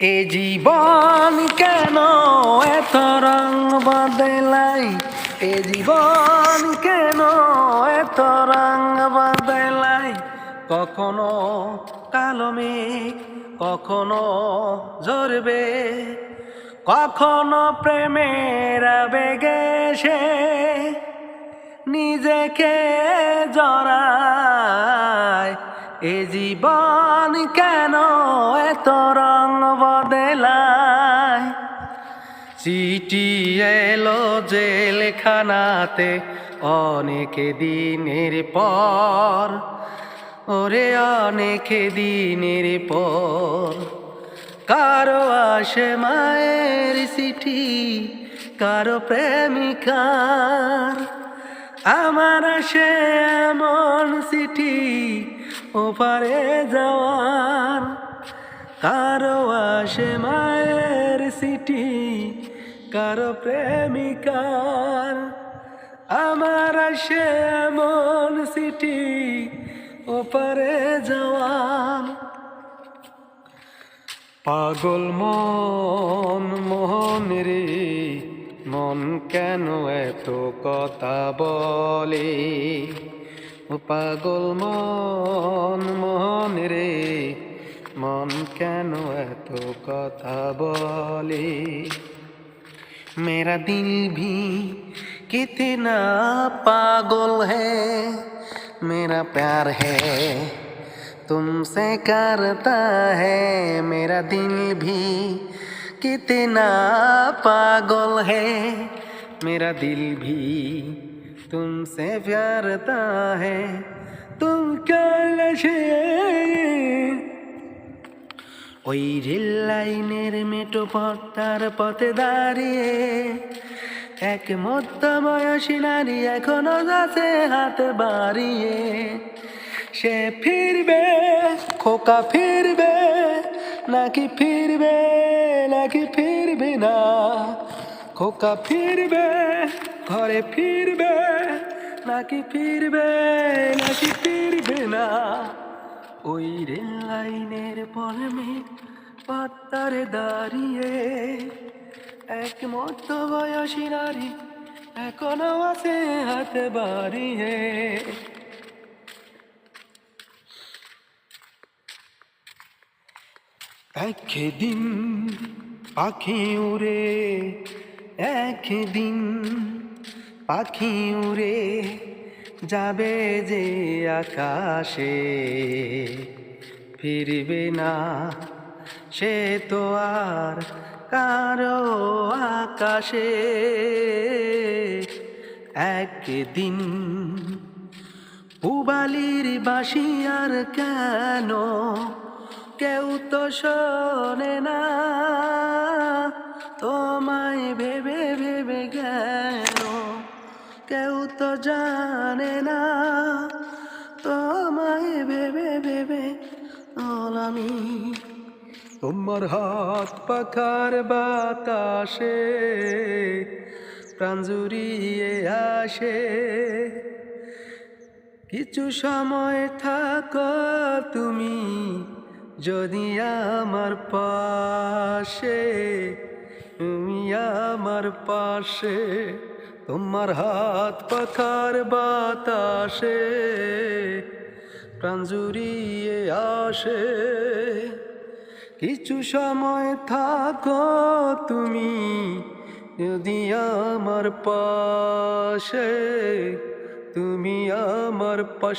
এ জীবন কেন এত রং বদলাই? এ জীবন কেন এত রং বদলাই? কখনো কালো মেঘ, কখনো ঝরবে কখনো প্রেমের বেগে সে নিজেকে জড়ায়। এ জীবন কেন এত রং চিঠি এলো জেলখানাতে অনেক দিনের পর। ওরে, অনেক দিনের পর। কারও আসে মায়ের চিঠি, কারও প্রেমিকার। আমার আসে এমন চিঠি ওপারে যাওয়ার। কারও আসে মায়ের চিঠি কারও প্রেমিকার আমার আসে এমন চিঠি ওপারে যাওয়ার। পাগল মন, মোহন রে, মন কেন এত কথা বলে? ও পাগল মন, মোহন রে, মন কেন এত কথা বলে? मेरा दिल भी कितना पागल है। मेरा प्यार है, तुमसे करता है। मेरा दिल भी कितना पागल है। मेरा दिल भी तुमसे प्यारता है। तुम क्या लशे ওই রেল লাইনের মেটো পথটার পথে দাঁড়িয়ে এক মধ্য বয়সী নারী এখনও যাচ্ছে হাত বাড়িয়ে। সে ফিরবে, খোকা ফিরবে, নাকি ফিরবে নাকি ফিরবে না? খোকা ফিরবে, ঘরে ফিরবে, নাকি ফিরবে নাকি ফিরবে না? ওই রেল লাইনের পরমে পাত্তারে দাঁড়িয়ে এক মধ্য বয়সী নারী এখনও আছে হাতে বাড়িয়ে। একদিন পাখি উড়ে, একদিন পাখি উড়ে যাবে যে আকাশে, ফিরবে না সে তো আর কারও আকাশে। একদিন পুবালির বাসি আর কেন কেউ তো শোনে না, তোমায় ভেবে ভেবে গেল কেউ জানে না। তোমায় ভেবে ভেবে আমি। তোমার হাত পাখার বাতাসে প্রাণ জুড়িয়ে আসে। কিছু সময় থাকো তুমি যদি আমার পাশে, তুমি আমার পাশে। তোমার হাত পাখার বাতাসে, প্রাণ জুড়িয়ে আসে। কিছু সময় থাকো তুমি যদি আমার পাশে, তুমি আমার পাশে